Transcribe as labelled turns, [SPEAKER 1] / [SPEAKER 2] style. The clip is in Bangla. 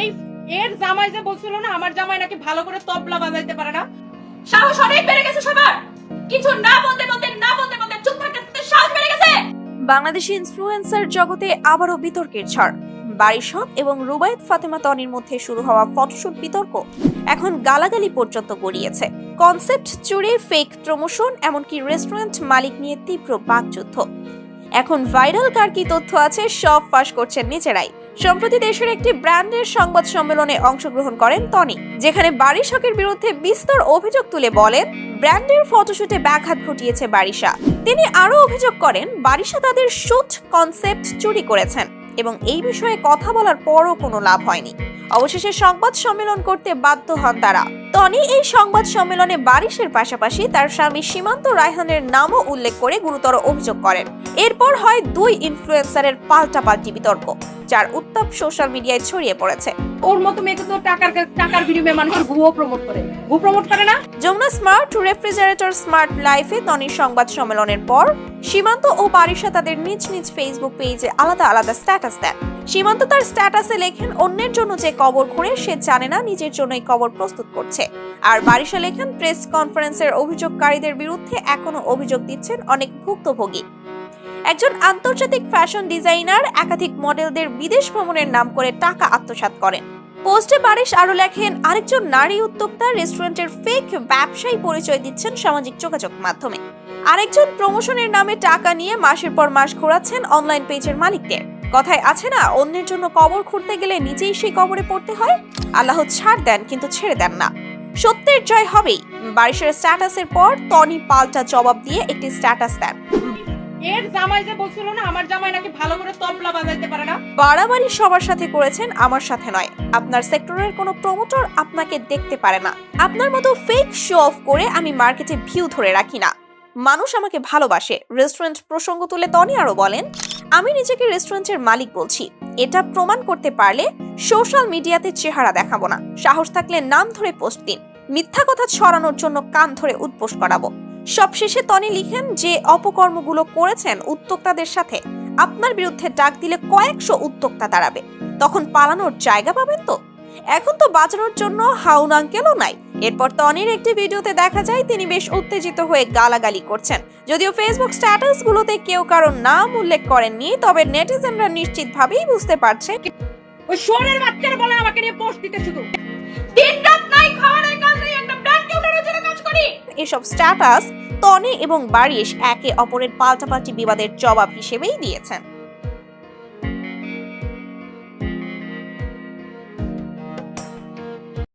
[SPEAKER 1] এই, এর জামাই যে বলছিল না, আমার জামাই নাকি ভালো করে তবলা বাজাইতে পারে না?
[SPEAKER 2] সাহস অনেক বেড়ে গেছে সবার। কিছু না বলতে বলতে, না বলতে বলতে চুপ থাকতে সাহস বেড়ে গেছে।
[SPEAKER 3] বাংলাদেশি ইনফ্লুয়েন্সার জগতে আবারও বিতর্কের ঝড়। বারিশক এবং রুবায়েত ফাতেমা তনির মধ্যে শুরু হওয়া ফটোশুট বিতর্ক এখন গালাগালি পর্যন্ত গড়িয়েছে। কনসেপ্ট চুরি ফেক প্রমোশন এমনকি রেস্টুরেন্ট মালিক নিয়ে তীব্র বাকযুদ্ধ। এখন ভাইরাল কার কি তথ্য আছে, সব ফাঁস করছেন নিজেরাই। সম্প্রতি দেশের একটি ব্র্যান্ডের সংবাদ সম্মেলনে অংশগ্রহণ করেন টনি, যেখানে বারিশকের বিরুদ্ধে বিস্তর অভিযোগ তুলে বলেন, ব্র্যান্ডের ফটোশুটে ব্যাঘাত ঘটিয়েছে বারিশা। তিনি আরও অভিযোগ করেন, বারিশা তাদের শুট কনসেপ্ট চুরি করেছেন এবং এই বিষয়ে কথা বলার পরও কোনো লাভ হয়নি। অবশেষে সংবাদ সম্মেলন করতে বাধ্য হন তারা। টনি এই সংবাদ সম্মেলনে বারিশের পাশাপাশি তার স্বামী সীমান্ত রায়হানের নামও উল্লেখ করে গুরুতর অভিযোগ করেন। এরপর হয় দুই ইনফ্লুয়েন্সারের পাল্টাপাল্টি বিতর্ক। যার উত্তাপ সোশ্যাল মিডিয়ায় ছড়িয়ে পড়েছে।
[SPEAKER 1] ওর মতো মেয়েকে তো টাকার টাকার বিনিময়ে মানুষের ভুয়ো প্রমোট করে। ভু প্রমোট করে না?
[SPEAKER 3] যমুনা স্মার্ট রেফ্রিজারেটর স্মার্ট লাইফে তনির সংবাদ সম্মেলনের পর সীমান্ত ও বারিশা তাদের নিজ নিজ ফেসবুক পেজে আলাদা আলাদা স্ট্যাটাস দেন। সীমান্ত তার স্ট্যাটাসে লেখেন অন্যের জন্য যে কবর খুঁড়ে সে জানে না নিজের জন্যই কবর প্রস্তুত করছে। আর বারিশা লেখেন প্রেস কনফারেন্সের অভিযোগকারীদের বিরুদ্ধে এখনও অভিযোগ দিচ্ছেন অনেক ভুক্তভোগী। একজন আন্তর্জাতিক ফ্যাশন ডিজাইনার একাধিক মডেলদের বিদেশ ভ্রমণের নাম করে টাকা আত্মসাৎ করেন। পোস্টে বারিশ আরও লেখেন, আরেকজন নারী উদ্যোক্তা রেস্টুরেন্টের ফেক ব্যবসায়ী পরিচয় দিচ্ছেন সামাজিক যোগাযোগ মাধ্যমে। আরেকজন প্রমোশনের নামে টাকা নিয়ে মাসের পর মাস ঘোরাচ্ছেন অনলাইন পেজের মালিকদের। কথায় আছে না, অন্যের জন্য কবর খুঁড়তে গেলে নিজেই সেই কবরে পড়তে হয়? আল্লাহ ছাড় দেন, কিন্তু ছেড়ে দেন না। সত্যের জয় হবেই। বারিশের স্ট্যাটাসের পর টনি পাল্টা জবাব দিয়ে একটি স্ট্যাটাস দেন।
[SPEAKER 1] এর জামাই যে বলছিল না, আমার জামাই নাকি ভালো করে তবলা বাজাইতে পারে না?
[SPEAKER 3] বাড়াবাড়ি সবার সাথে করেছেন আমার সাথে নয়। আপনার সেক্টরের কোনো প্রমোটর আপনাকে দেখতে পারে না। আপনার মতো ফেক শো অফ করে আমি মার্কেটে ভিউ ধরে রাখি না। মানুষ আমাকে ভালোবাসে। রেস্টুরেন্ট প্রসঙ্গ তুলে তনি আরও বলেন, আমি নিজেকে রেস্টুরেন্টের মালিক বলছি। এটা প্রমাণ করতে পারলে সোশ্যাল মিডিয়াতে চেহারা দেখাবো না। সাহস থাকলে নাম ধরে পোস্ট দিন। মিথ্যা কথা ছড়ানোর জন্য কান ধরে উদ্বোস করাবো। সবশেষে তনি লিখেন যে অপকর্মগুলো করেছেন উদ্যোক্তাদের সাথে, আপনার বিরুদ্ধে ডাক দিলে কয়েকশো উদ্যোক্তা দাঁড়াবে। তখন পালানোর জায়গা পাবেন তো? এখন তো বাঁচানোর জন্য হাউন নাই। এরপর তনির একটি ভিডিওতে দেখা যায় তিনি বেশ উত্তেজিত হয়ে গালাগালি করছেন। যদিও ফেসবুক স্ট্যাটাসগুলোতে কেউ কারও নাম উল্লেখ করেননি, তবে নেটিজেনরা নিশ্চিতভাবেই বুঝতে পারছে
[SPEAKER 1] ওই শোরের বাচ্চারা বলে আমাকে
[SPEAKER 3] এসব স্ট্যাটাস তনে এবং বারিশ একে অপরের পাল্টাপাল্টি বিবাদের জবাব হিসেবেই দিয়েছেন।